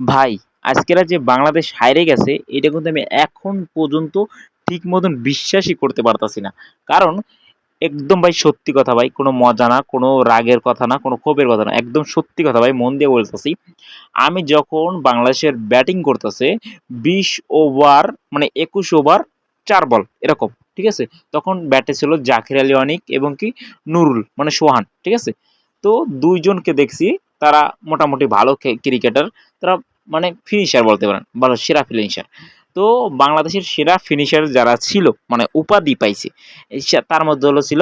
ভাই, আজকেরা যে বাংলাদেশ হাইরে গেছে, এটা কিন্তু আমি এখন পর্যন্ত ঠিক মতন বিশ্বাসই করতে পারতাছি না। কারণ, একদম ভাই সত্যি কথা ভাই, কোনো মজা না, কোনো রাগের কথা না, কোনো ক্ষোভের কথা না, একদম সত্যি কথা ভাই, মন দিয়ে বলতেছি, আমি যখন বাংলাদেশের ব্যাটিং করতেছে, বিশ ওভার মানে একুশ ওভার, চার বল, এরকম, ঠিক আছে? তখন ব্যাটে ছিল জাকির আলী অনিক এবং কি নুরুল মানে সোহান, ঠিক আছে? তো দুইজনকে দেখছি, তারা মোটামুটি ভালো ক্রিকেটার, তারা মানে ফিনিশার বলতে পারেন ভালো সেরা ফিনিশার তো বাংলাদেশের সেরা ফিনিশার যারা ছিল মানে উপাধি পাইছে তার মধ্যে হলো ছিল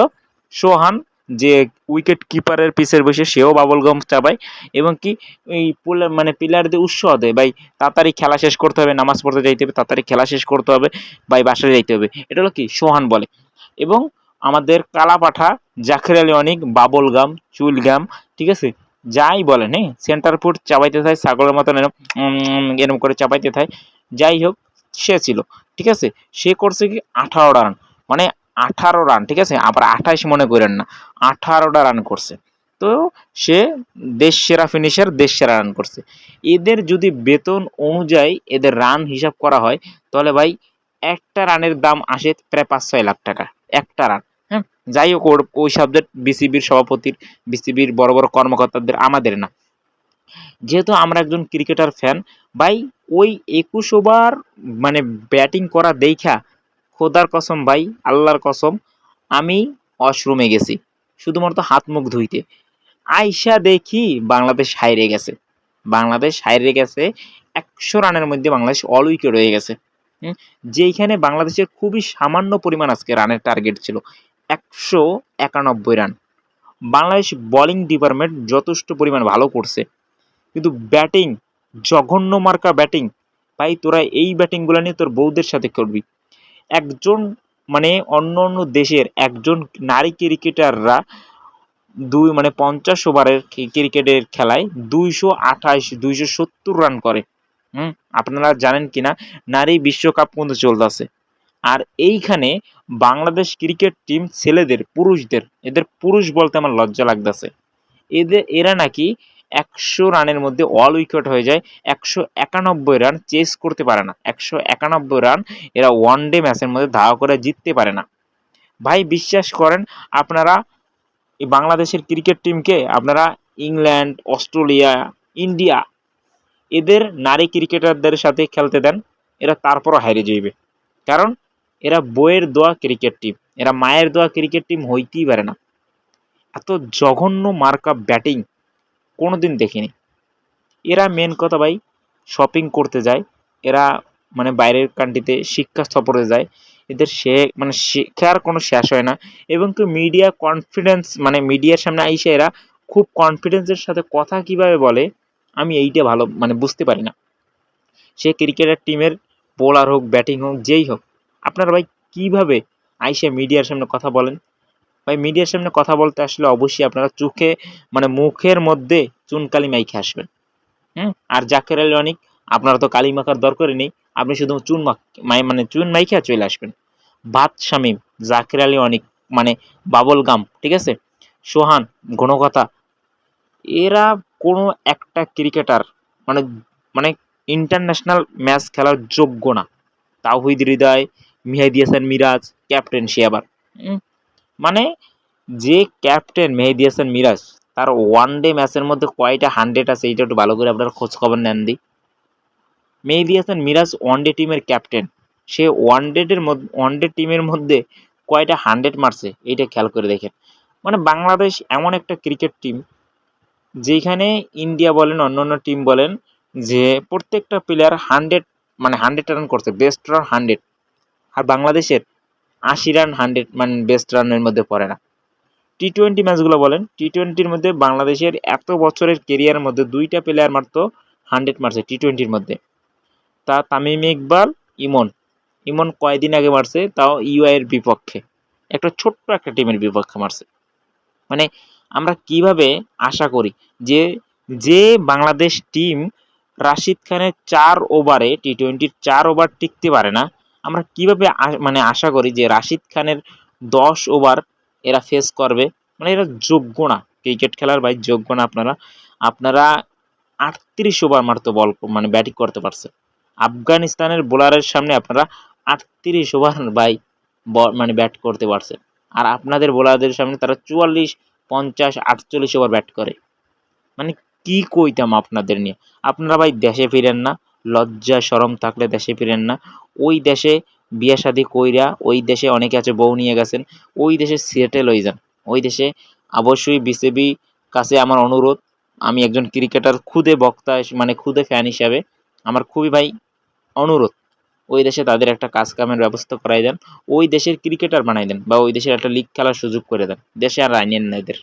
সোহান, যে উইকেট কিপারের পিছের বসে সেও বাবল গম চাবায়, এবং কি এই মানে প্লেয়ারদের উৎসাহ দেয়, ভাই, তাড়াতাড়ি খেলা শেষ করতে হবে, নামাজ পড়তে যাইতে হবে, তাড়াতাড়ি খেলা শেষ করতে হবে, ভাই, বাসায় যাইতে হবে। এটা হলো কি? সোহান বলে। এবং আমাদের কালাপাঠা জাকির আলী অনেক বাবল গাম চুল গাম ঠিক আছে? যাই বলেন হ্যাঁ সেন্টার ফুট চাপাইতে থাকে ছাগলের মতন এরম এরম করে চাপাইতে থাকে যাই হোক, সে ছিল, ঠিক আছে? সে করছে কি আঠারো রান মানে আঠারো রান ঠিক আছে? আবার আঠাইশ মনে করেন না, আঠারোটা রান করছে। তো সে দেশ সেরা ফিনিশার দেশ সেরা রান করছে। এদের যদি বেতন অনুযায়ী এদের রান হিসাব করা হয়, তাহলে ভাই, একটা রানের দাম আসে প্রায় পাঁচ ছয় লাখ টাকা, একটা রান যাই হোক ওই সাবজেক্ট বিসিবির সভাপতির, বিসিবির বড় বড় কর্মকর্তাদের আমাদের না। যেহেতু আমরা একজন ক্রিকেটার ফ্যান ভাই, ওই একুশ ওভার মানে ব্যাটিং করা দেখা খোদার কসম ভাই, আল্লাহর কসম, আমি ওয়াশরুমে গেছি। শুধুমাত্র হাত মুখ ধুইতে। আইসা দেখি বাংলাদেশ হাইরে গেছে। বাংলাদেশ হাইরে গেছে, একশো রানের মধ্যে বাংলাদেশ অল উইকেট হয়ে গেছে। যেইখানে বাংলাদেশের খুবই সামান্য পরিমাণ আজকে রানের টার্গেট ছিল। একশো একানব্বই রান। বাংলাদেশ বোলিং ডিপার্টমেন্ট যথেষ্ট পরিমাণ ভালো করছে। কিন্তু ব্যাটিং জঘন্য মার্কা ব্যাটিং ভাই তোরা এই ব্যাটিংগুলো নিয়ে তোর বউদের সাথে করবি একজন মানে অন্য অন্য দেশের একজন নারী ক্রিকেটাররা দুই মানে পঞ্চাশ ওভারের ক্রিকেটের খেলায় দুইশো আঠাশ, দুইশো সত্তর রান করে। হুম, আপনারা জানেন কিনা? নারী বিশ্বকাপ কিন্তু চলতেছে। আর এইখানে বাংলাদেশ ক্রিকেট টিম ছেলেদের, পুরুষদের, এদের পুরুষ বলতে আমার লজ্জা লাগতেছে। এদের এরা নাকি একশো রানের মধ্যে অল উইকেট হয়ে যায়, একশো একানব্বই রান চেস করতে পারে না। একশো একানব্বই রান এরা ওয়ান ডে ম্যাচের মধ্যে ধাওয়া করে জিততে পারে না। ভাই, বিশ্বাস করেন, আপনারা এই বাংলাদেশের ক্রিকেট টিমকে, আপনারা ইংল্যান্ড, অস্ট্রেলিয়া, ইন্ডিয়া, এদের নারী ক্রিকেটারদের সাথে খেলতে দেন, এরা তারপরও হারিয়ে যাইবে। কারণ এরা বইয়ের দোয়া ক্রিকেট টিম এরা মায়ের দোয়া ক্রিকেট টিম হইতেই পারে না। এত জঘন্য মার্কা ব্যাটিং কোনোদিন দেখিনি। এরা মেন কথা ভাই শপিং করতে যায়, এরা মানে বাইরের কান্ট্রিতে শিক্ষা সফরে যায়, এদের সে মানে শিক্ষার কোনো শেষ হয় না এবং কি মিডিয়া কনফিডেন্স মানে মিডিয়ার সামনে আইসে এরা খুব কনফিডেন্সের সাথে কথা কীভাবে বলে, আমি এইটা ভালো মানে বুঝতে পারি না। সে ক্রিকেটের টিমের বোলার হোক ব্যাটিং হোক, যেই হোক আপনারা ভাই কীভাবে আইসে মিডিয়ার সামনে কথা বলেন? ভাই, মিডিয়ার সামনে কথা বলতে আসলে অবশ্যই আপনারা চোখে মানে মুখের মধ্যে চুনকালি মাইখে আসবেন। হুম? আর জাকের আলী অনেক, আপনারা তো কালি মাখার দরকারই নেই, আপনি শুধু চুন মাই মানে চুন মাইখা চলে আসবেন। ভাত শামীম, জাকির আলী অনেক মানে বাবল গাম, ঠিক আছে? সোহান ঘনকথা এরা কোনো একটা ক্রিকেটার মানে মানে ইন্টারন্যাশনাল ম্যাচ খেলার যোগ্য না। তাওহিদ হৃদয় মেহেদি হাসান মিরাজ ক্যাপ্টেন সে আবার। মানে যে ক্যাপ্টেন মেহেদি হাসান মিরাজ তার ওয়ান ডে ম্যাচের মধ্যে কয়টা হান্ড্রেড আছে এইটা একটু ভালো করে আপনার খোঁজ খবর নেন দি। মেহেদি হাসান মিরাজ ওয়ান ডে টিমের ক্যাপ্টেন সে ওয়ান ডেটের মধ্যে ওয়ান ডে টিমের মধ্যে কয়টা হান্ড্রেড মারছে এইটা খেয়াল করে দেখেন। মানে বাংলাদেশ এমন একটা ক্রিকেট টিম যেখানে ইন্ডিয়া বলেন অন্য অন্য টিম বলেন যে প্রত্যেকটা প্লেয়ার হান্ড্রেড মানে হান্ড্রেড রান করছে বেস্ট রান হান্ড্রেড আর বাংলাদেশের আশি রান হান্ড্রেড মানে বেস্ট রানের মধ্যে পড়ে না। টি টোয়েন্টি ম্যাচগুলো বলেন টি টোয়েন্টির মধ্যে বাংলাদেশের এত বছরের কেরিয়ারের মধ্যে দুইটা প্লেয়ার মাত্র হান্ড্রেড মারছে টি টোয়েন্টির মধ্যে। তা তামিম ইকবাল, ইমন। ইমন কয়দিন আগে মারছে, তাও ইউআইয়ের বিপক্ষে। একটা ছোট্ট একটা টিমের বিপক্ষে মারছে। মানে আমরা কীভাবে আশা করি যে যে বাংলাদেশ টিম রাশিদ খানের চার ওভারে টি টোয়েন্টির চার ওভার টিকতে পারে না আমরা কীভাবে মানে আশা করি যে রাশিদ খানের দশ ওভার এরা ফেস করবে? মানে এরা যোগ্য না। ক্রিকেট খেলার ভাই যোগ্য না আপনারা। আপনারা আটত্রিশ ওভার মাত্র বল মানে ব্যাটিং করতে পারছে। আফগানিস্তানের বোলারের সামনে আপনারা আটত্রিশ ওভার বাই বল মানে ব্যাট করতে পারছে। আর আপনাদের বোলারদের সামনে তারা চুয়াল্লিশ, পঞ্চাশ, আটচল্লিশ ওভার ব্যাট করে। মানে কি কইতাম আপনাদের নিয়ে? আপনারা ভাই দেশে ফিরেন না। লজ্জা সরম থাকলে দেশে ফিরেন না। ওই দেশে বিয়ে শাদি কইরা, ওই দেশে অনেকে আছে বউ নিয়ে গেছেন, ওই দেশে সেটেল হয়ে যান। ওই দেশে অবশ্যই বিসিবি কাছে আমার অনুরোধ, আমি একজন ক্রিকেটার, খুদে বক্তা মানে খুদে ফ্যান হিসাবে আমার খুবই ভাই অনুরোধ, ওই দেশে তাদের একটা কাজ কামের ব্যবস্থা করাই দেন, ওই দেশের ক্রিকেটার বানাই দেন বা ওই দেশের একটা লিগ খেলার সুযোগ করে দেন। দেশে আর আইনেন না এদের।